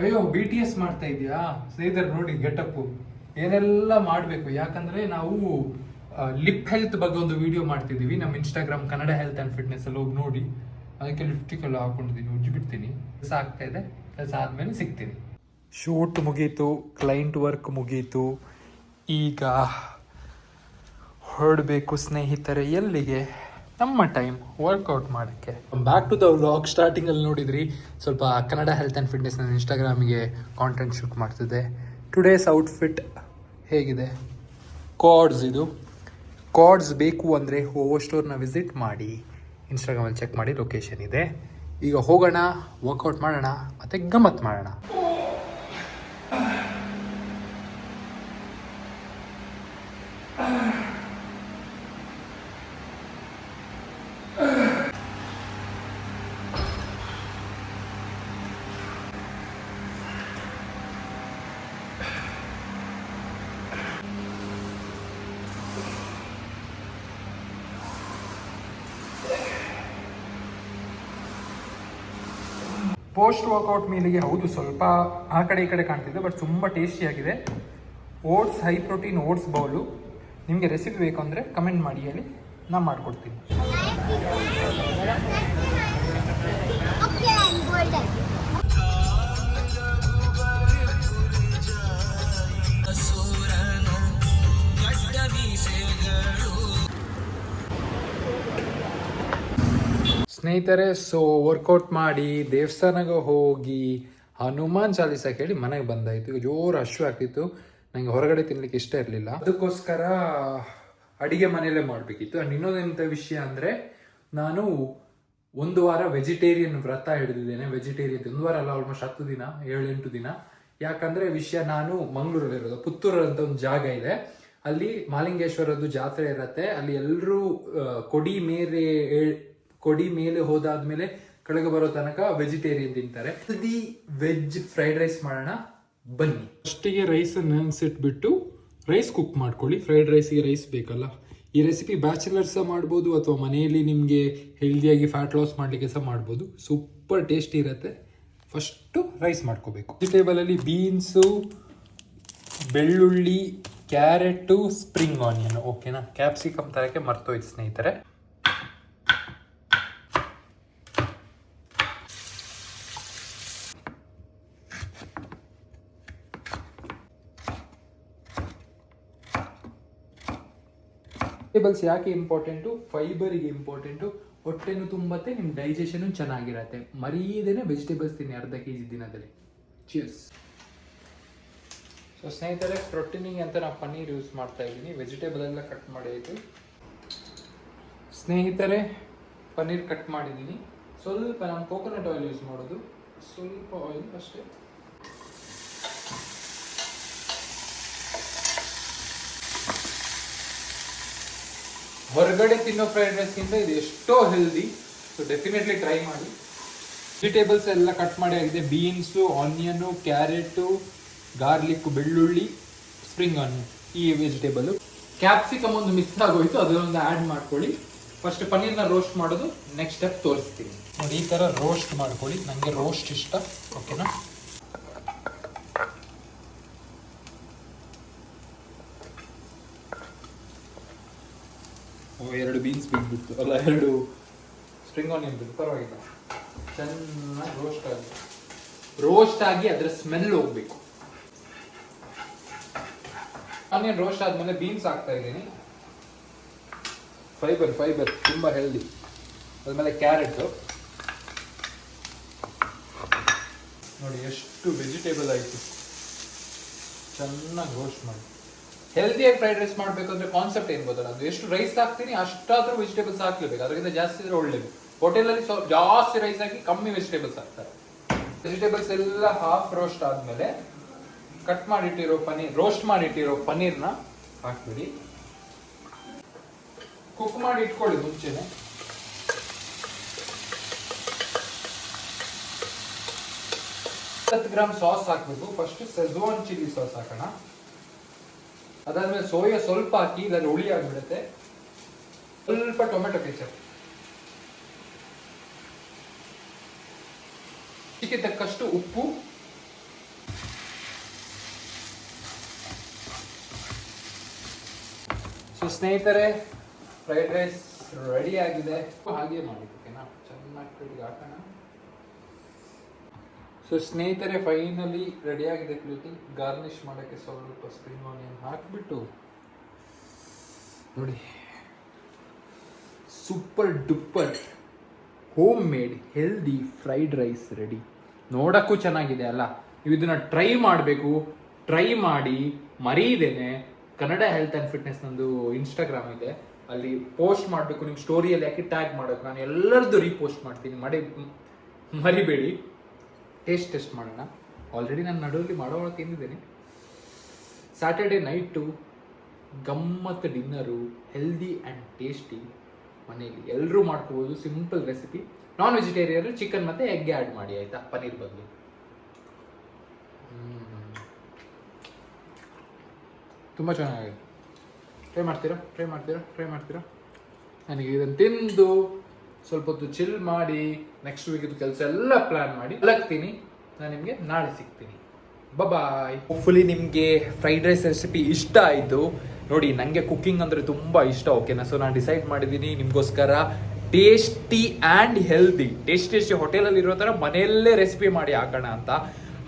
ಅಯ್ಯೋ B T S ಮಾಡ್ತಾ ಇದೆಯಾ ಸ್ನೇಹಿತರು ನೋಡಿ, ಗೆಟಪ್ಪು. ಏನೆಲ್ಲ ಮಾಡಬೇಕು? ಯಾಕಂದ್ರೆ ನಾವು ಲಿಪ್ ಹೆಲ್ತ್ ಬಗ್ಗೆ ಒಂದು ವಿಡಿಯೋ ಮಾಡ್ತಿದ್ದೀವಿ. ನಮ್ಮ Instagram Kannada health and fitness ಅಲ್ಲಿ ಹೋಗಿ ನೋಡಿ. ಅದಕ್ಕೆ ಲಿಪ್ಸ್ಟಿಕ್ ಎಲ್ಲ ಹಾಕೊಂಡಿದ್ದೀನಿ ಉಜ್ಜಿ ಬಿಡ್ತೀನಿ ಕೆಲಸ ಆಗ್ತಾ ಇದೆ. ಕೆಲಸ ಆದಮೇಲೆ ಸಿಗ್ತೀನಿ. ಶೂಟ್ ಮುಗೀತು ಕ್ಲೈಂಟ್ ವರ್ಕ್ ಮುಗೀತು. ಈಗ ಹೊರಡಬೇಕು ಸ್ನೇಹಿತರೆ, ಎಲ್ಲಿಗೆ? ನಮ್ಮ ಟೈಮ್ ವರ್ಕೌಟ್ ಮಾಡೋಕ್ಕೆ. ಬ್ಯಾಕ್ ಟು ದ ವ್ಲಾಗ್ ಸ್ಟಾರ್ಟಿಂಗಲ್ಲಿ ನೋಡಿದ್ರಿ ಸ್ವಲ್ಪ ಕನ್ನಡ ಹೆಲ್ತ್ ಆ್ಯಂಡ್ ಫಿಟ್ನೆಸ್ ನನ್ನ ಇನ್ಸ್ಟಾಗ್ರಾಮಿಗೆ ಕಾಂಟೆಂಟ್ ಶೂಟ್ ಮಾಡ್ತಿದ್ದೆ. ಟುಡೇಸ್ ಔಟ್ಫಿಟ್ ಹೇಗಿದೆ? ಕಾರ್ಡ್ಸ್ ಇದು. ಕಾರ್ಡ್ಸ್ ಬೇಕು ಅಂದರೆ ಓವೋ ಸ್ಟೋರ್ನ ವಿಸಿಟ್ ಮಾಡಿ. ಇನ್ಸ್ಟಾಗ್ರಾಮಲ್ಲಿ ಚೆಕ್ ಮಾಡಿ ಲೊಕೇಶನ್ ಇದೆ. ಈಗ ಹೋಗೋಣ ವರ್ಕೌಟ್ ಮಾಡೋಣ ಮತ್ತು ಗಮ್ಮತ್ ಮಾಡೋಣ. ಪೋಸ್ಟ್ ವರ್ಕೌಟ್ ಮೀಲಿಗೆ ಹೌದು, ಸ್ವಲ್ಪ ಆ ಕಡೆ ಈ ಕಡೆ ಕಾಣ್ತಿದೆ ಬಟ್ ತುಂಬ ಟೇಸ್ಟಿಯಾಗಿದೆ oats high protein oats bowl ನಿಮಗೆ ರೆಸಿಪಿ ಬೇಕು ಅಂದರೆ ಕಮೆಂಟ್ ಮಾಡಿ, ಹೇಳಿ. ನಾನು ಮಾಡಿಕೊಡ್ತೀನಿ. ಸ್ನೇಹಿತರೆ ಸೊ ವರ್ಕೌಟ್ ಮಾಡಿ ದೇವಸ್ಥಾನಕ್ಕೆ ಹೋಗಿ ಹನುಮಾನ್ ಚಾಲೀಸ ಕೇಳಿ ಮನೆಗೆ ಬಂದಾಯಿತು. ಜೋರು ಹಶು ಆಗ್ತಿತ್ತು. ನನಗೆ ಹೊರಗಡೆ ತಿನ್ಲಿಕ್ಕೆ ಇಷ್ಟ ಇರಲಿಲ್ಲ. ಅದಕ್ಕೋಸ್ಕರ ಅಡಿಗೆ ಮನೆಯಲ್ಲೇ ಮಾಡಬೇಕಿತ್ತು. ಆ್ಯಂಡ್ ಇನ್ನೊಂದೆಂಥ ವಿಷಯ ಅಂದರೆ, ನಾನು ಒಂದು ವಾರ ವೆಜಿಟೇರಿಯನ್ ವ್ರತ ಹಿಡಿದಿದ್ದೇನೆ. ವೆಜಿಟೇರಿಯನ್ ಒಂದು ವಾರ ಅಲ್ಲ ಆಲ್ಮೋಸ್ಟ್ ಹತ್ತು ದಿನ, ಏಳೆಂಟು ದಿನ. ಯಾಕಂದ್ರೆ ವಿಷಯ ನಾನು ಮಂಗಳೂರಲ್ಲಿರೋದು ಪುತ್ತೂರು ಅಂತ ಒಂದು ಜಾಗ ಇದೆ. ಅಲ್ಲಿ ಮಾಲಿಂಗೇಶ್ವರದ್ದು ಜಾತ್ರೆ ಇರತ್ತೆ. ಅಲ್ಲಿ ಎಲ್ಲರೂ ಕೊಡಿ ಏಳ್- ಕೊಡಿ ಮೇಲೆ ಹೋದಾದ್ಮೇಲೆ ಕೆಳಗೆ ಬರೋ ತನಕ ವೆಜಿಟೇರಿಯನ್ ತಿಂತಾರೆ. ಹೆಲ್ದಿ ವೆಜ್ ಫ್ರೈಡ್ ರೈಸ್ ಮಾಡೋಣ. ಬನ್ನಿ. ಫಸ್ಟಿಗೆ ರೈಸ್ ನೆನೆಸಿಟ್ಬಿಟ್ಟು ರೈಸ್ ಕುಕ್ ಮಾಡ್ಕೊಳ್ಳಿ. ಫ್ರೈಡ್ ರೈಸ್ಗೆ ರೈಸ್ ಬೇಕಲ್ಲ. ಈ ರೆಸಿಪಿ ಬ್ಯಾಚುಲರ್ಸ್ ಸಹ ಮಾಡ್ಬೋದು ಅಥವಾ ಮನೆಯಲ್ಲಿ ನಿಮಗೆ ಹೆಲ್ದಿಯಾಗಿ ಫ್ಯಾಟ್ ಲಾಸ್ ಮಾಡಲಿಕ್ಕೆ ಸಹ ಮಾಡ್ಬೋದು. ಸೂಪರ್ ಟೇಸ್ಟಿ ಇರುತ್ತೆ. ಫಸ್ಟು ರೈಸ್ ಮಾಡ್ಕೋಬೇಕು. ವೆಜಿಟೇಬಲಲ್ಲಿ ಬೀನ್ಸು ಬೆಳ್ಳುಳ್ಳಿ ಕ್ಯಾರೆಟು ಸ್ಪ್ರಿಂಗ್ ಆನಿಯನ್ ಓಕೆನಾ ಕ್ಯಾಪ್ಸಿಕಮ್ ತರಕ್ಕೆ ಮರ್ತೋಯ್ತು ಸ್ನೇಹಿತರೆ. ವೆಜಿಟೇಬಲ್ಸ್ ಯಾಕೆ ಇಂಪಾರ್ಟೆಂಟು ಫೈಬರಿಗೆ ಇಂಪಾರ್ಟೆಂಟು ಹೊಟ್ಟೆನೂ ತುಂಬತ್ತೆ ನಿಮ್ಮ ಡೈಜೆಷನು ಚೆನ್ನಾಗಿರತ್ತೆ. ಮರೀದೇನೆ ವೆಜಿಟೇಬಲ್ಸ್ ತಿನ್ನಿ ಅರ್ಧ ಕೆ ಜಿ ದಿನದಲ್ಲಿ. ಚಿಯರ್ಸ್ ಸೊ ಸ್ನೇಹಿತರೆ ಪ್ರೊಟೀನಿಗೆ ಅಂತ ನಾನು ಪನ್ನೀರ್ ಯೂಸ್ ಮಾಡ್ತಾ ಇದ್ದೀನಿ. ವೆಜಿಟೇಬಲ್ ಎಲ್ಲ ಕಟ್ ಮಾಡಿದ್ದು ಸ್ನೇಹಿತರೆ, ಪನ್ನೀರ್ ಕಟ್ ಮಾಡಿದ್ದೀನಿ. ಸ್ವಲ್ಪ ನಾನು ಕೋಕೋನಟ್ ಆಯಿಲ್ ಯೂಸ್ ಮಾಡೋದು. ಸ್ವಲ್ಪ ಆಯಿಲ್ ಅಷ್ಟೇ. ಹೊರಗಡೆ ತಿನ್ನೋ ಫ್ರೈಡ್ ರೈಸ್ಗಿಂತ ಇದು ಎಷ್ಟೋ ಹೆಲ್ದಿ ಸೊ ಡೆಫಿನೆಟ್ಲಿ ಟ್ರೈ ಮಾಡಿ. ವೆಜಿಟೇಬಲ್ಸ್ ಎಲ್ಲ ಕಟ್ ಮಾಡಿ ಆಗಿದೆ. ಬೀನ್ಸು ಆನಿಯನು ಕ್ಯಾರೆಟು ಗಾರ್ಲಿಕ್ ಬೆಳ್ಳುಳ್ಳಿ ಸ್ಪ್ರಿಂಗ್ ಆನಿಯನ್ ಈ ವೆಜಿಟೇಬಲ್ ಕ್ಯಾಪ್ಸಿಕಮ್ ಒಂದು ಮಿಸ್ ಆಗೋಯ್ತು. ಅದನ್ನೊಂದು ಆ್ಯಡ್ ಮಾಡ್ಕೊಳ್ಳಿ. ಫಸ್ಟ್ ಪನ್ನೀರ್ನ ರೋಸ್ಟ್ ಮಾಡೋದು. ನೆಕ್ಸ್ಟ್ ಸ್ಟೆಪ್ ತೋರಿಸ್ತೀನಿ. ನೋಡಿ, ಈ ಥರ ರೋಸ್ಟ್ ಮಾಡ್ಕೊಳ್ಳಿ. ನನಗೆ ರೋಸ್ಟ್ ಇಷ್ಟ. ಓಕೆನಾ ಎರಡು ಬೀನ್ಸ್ ಬಿದ್ದಿತ್ತು. ಅಲ್ಲ, ಎರಡು ಸ್ಪ್ರಿಂಗ್ ಆನಿಯನ್ ಬಿದ್ದು ಪರವಾಗಿಲ್ಲ. ಚೆನ್ನಾಗಿ ರೋಸ್ಟ್ ಆಗಿ. ರೋಸ್ಟ್ ಆಗಿ ಅದರ ಸ್ಮೆಲ್ ಹೋಗ್ಬೇಕು. ಆನಿಯನ್ ರೋಸ್ಟ್ ಆದ್ಮೇಲೆ ಬೀನ್ಸ್ ಹಾಕ್ತಾ ಇದ್ದೀನಿ. ಫೈಬರ್ ಫೈಬರ್ ತುಂಬಾ ಹೆಲ್ದಿ ಅದ್ಮೇಲೆ ಕ್ಯಾರೆಟ್ ನೋಡಿ, ಎಷ್ಟು ವೆಜಿಟೇಬಲ್ ಆಯಿತು. ಚೆನ್ನಾಗಿ ರೋಸ್ಟ್ ಮಾಡಿ. ಹೆಲ್ದಿಯಾಗಿ ಫ್ರೈಡ್ ರೈಸ್ ಮಾಡಬೇಕು ಅಂದ್ರೆ ಕಾನ್ಸೆಪ್ಟ್ ಏನು ಗೊತ್ತಲ್ಲ? ಅದು ಎಷ್ಟು ರೈಸ್ ಹಾಕ್ತೀನಿ, ಅಷ್ಟಾದ್ರೂ ವೆಜಿಟೇಬಲ್ಸ್ ಹಾಕ್ಲೇಬೇಕು ಅದಕ್ಕಿಂತ ಜಾಸ್ತಿ ಇದ್ರೆ ಒಳ್ಳೇದು. ಹೋಟೆಲಲ್ಲಿ ಸ್ವಲ್ಪ ಜಾಸ್ತಿ ರೈಸ್ ಹಾಕಿ ಕಮ್ಮಿ ವೆಜಿಟೇಬಲ್ಸ್ ಹಾಕ್ತಾರೆ. ವೆಜಿಟೇಬಲ್ಸ್ ಎಲ್ಲ ಹಾಫ್ ರೋಸ್ಟ್ ಆದ್ಮೇಲೆ ಕಟ್ ಮಾಡಿಟ್ಟಿರೋ ಪನೀರ್ ರೋಸ್ಟ್ ಮಾಡಿಟ್ಟಿರೋ ಪನ್ನೀರ್ನ ಹಾಕ್ಬಿಡಿ. ಕುಕ್ ಮಾಡಿ ಇಟ್ಕೊಳ್ಳಿ ಮುಂಚೆನೆ. ಹತ್ತು ಗ್ರಾಮ್ ಸಾಸ್ ಹಾಕ್ಬೇಕು ಫಸ್ಟ್ ಸೆಝೋನ್ ಚಿಲ್ಲಿ ಸಾಸ್ ಹಾಕೋಣ. ಅದಾದ್ಮೇಲೆ ಸೋಯಾ ಸ್ವಲ್ಪ ಹಾಕಿ ಇಲ್ಲಾಂದ್ರೆ ಹುಳಿ ಆಗಿಬಿಡುತ್ತೆ. ಸ್ವಲ್ಪ ಟೊಮೆಟೊ ಕೆಚಪ್ ಇದಕ್ಕೆ ತಕ್ಕಷ್ಟು ಉಪ್ಪು. ಸೊ ಸ್ನೇಹಿತರೆ ಫ್ರೈಡ್ ರೈಸ್ ರೆಡಿ ಆಗಿದೆ. ಹಾಗೆ ಮಾಡಿ, ಓಕೆನಾ? ಚೆನ್ನಾಗಿ ಹಾಕೋಣ. ಸೊ ಸ್ನೇಹಿತರೆ ಫೈನಲಿ ರೆಡಿ ಆಗಿದೆ ಪ್ಲೇಟಿಂಗ್ ಗಾರ್ನಿಷ್ ಮಾಡೋಕ್ಕೆ ಸ್ವಲ್ಪ ಸ್ಪ್ರಿಂಗ್ ಆನಿಯನ್ ಹಾಕಿಬಿಟ್ಟು ನೋಡಿ. Super duper home made healthy fried rice ready ನೋಡೋಕ್ಕೂ ಚೆನ್ನಾಗಿದೆ ಅಲ್ಲ? ನೀವು ಇದನ್ನ ಟ್ರೈ ಮಾಡಬೇಕು. ಟ್ರೈ ಮಾಡಿ ಮರೀದೇನೆ. ಕನ್ನಡ ಹೆಲ್ತ್ ಆ್ಯಂಡ್ ಫಿಟ್ನೆಸ್ ನಂದು ಇನ್ಸ್ಟಾಗ್ರಾಮ್ ಇದೆ. ಅಲ್ಲಿ ಪೋಸ್ಟ್ ಮಾಡಬೇಕು. ನಿಮ್ಮ ಸ್ಟೋರಿಯಲ್ಲಿ ಯಾಕೆ ಟ್ಯಾಗ್ ಮಾಡಬೇಕು ನಾನು ಎಲ್ಲರದ್ದು ರೀಪೋಸ್ಟ್ ಮಾಡ್ತೀನಿ. ಮಡಿ ಮರಿಬೇಡಿ. ಟೇಸ್ಟ್ ಟೆಸ್ಟ್ ಮಾಡೋಣ. ಆಲ್ರೆಡಿ ನಾನು ನಡುವಲ್ಲಿ ಮಾಡೋ ಒಳಗೆ ತಿಂದಿದ್ದೇನೆ. ಸ್ಯಾಟರ್ಡೆ ನೈಟು ಗಮ್ಮತ್ ಡಿನ್ನರು ಹೆಲ್ದಿ ಆ್ಯಂಡ್ ಟೇಸ್ಟಿ ಮನೆಯಲ್ಲಿ ಎಲ್ಲರೂ ಮಾಡ್ಕೋಬೋದು simple recipe non vegetarian chicken ಮತ್ತು ಎಗ್ಗೆ ಆ್ಯಡ್ ಮಾಡಿ, ಆಯಿತಾ? ಪನ್ನೀರ್ ಬದಲು. ತುಂಬ ಚೆನ್ನಾಗಿದೆ ಟ್ರೈ ಮಾಡ್ತೀರಾ? ಟ್ರೈ ಮಾಡ್ತೀರಾ? ಟ್ರೈ ಮಾಡ್ತೀರಾ? ನನಗೆ ಇದನ್ನು ತಿಂದು ಸ್ವಲ್ಪ ಹೊತ್ತು ಚಿಲ್ ಮಾಡಿ ನೆಕ್ಸ್ಟ್ ವೀಕ್ ಕೆಲಸ ಎಲ್ಲ ಪ್ಲಾನ್ ಮಾಡಿ ಅಲಗ್ತೀನಿ ನಾನು ನಿಮಗೆ ನಾಳೆ ಸಿಗ್ತೀನಿ. ಬಾಯ್ ಹೋಪ್ಫುಲಿ ನಿಮಗೆ ಫ್ರೈಡ್ ರೈಸ್ ರೆಸಿಪಿ ಇಷ್ಟ ಆಯಿತು. ನೋಡಿ ನನಗೆ ಕುಕ್ಕಿಂಗ್ ಅಂದರೆ ತುಂಬ ಇಷ್ಟ ಓಕೆನಾ ಸೊ ನಾನು ಡಿಸೈಡ್ ಮಾಡಿದ್ದೀನಿ ನಿಮಗೋಸ್ಕರ tasty and healthy taste tasty ಹೋಟೆಲಲ್ಲಿ ಇರೋ ಥರ ಮನೆಯಲ್ಲೇ ರೆಸಿಪಿ ಮಾಡಿ ಹಾಕೋಣ ಅಂತ.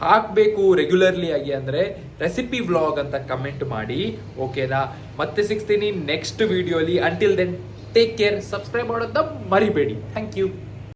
ಹಾಕಬೇಕು ರೆಗ್ಯುಲರ್ಲಿ ಆಗಿ ಅಂದರೆ ರೆಸಿಪಿ ವ್ಲಾಗ್ ಅಂತ ಕಮೆಂಟ್ ಮಾಡಿ ಓಕೆನಾ ಮತ್ತೆ ಸಿಗ್ತೀನಿ next ವೀಡಿಯೋಲಿ until then take care subscribe ಮಾಡೋದನ್ನ ಮರಿಬೇಡಿ. Thank you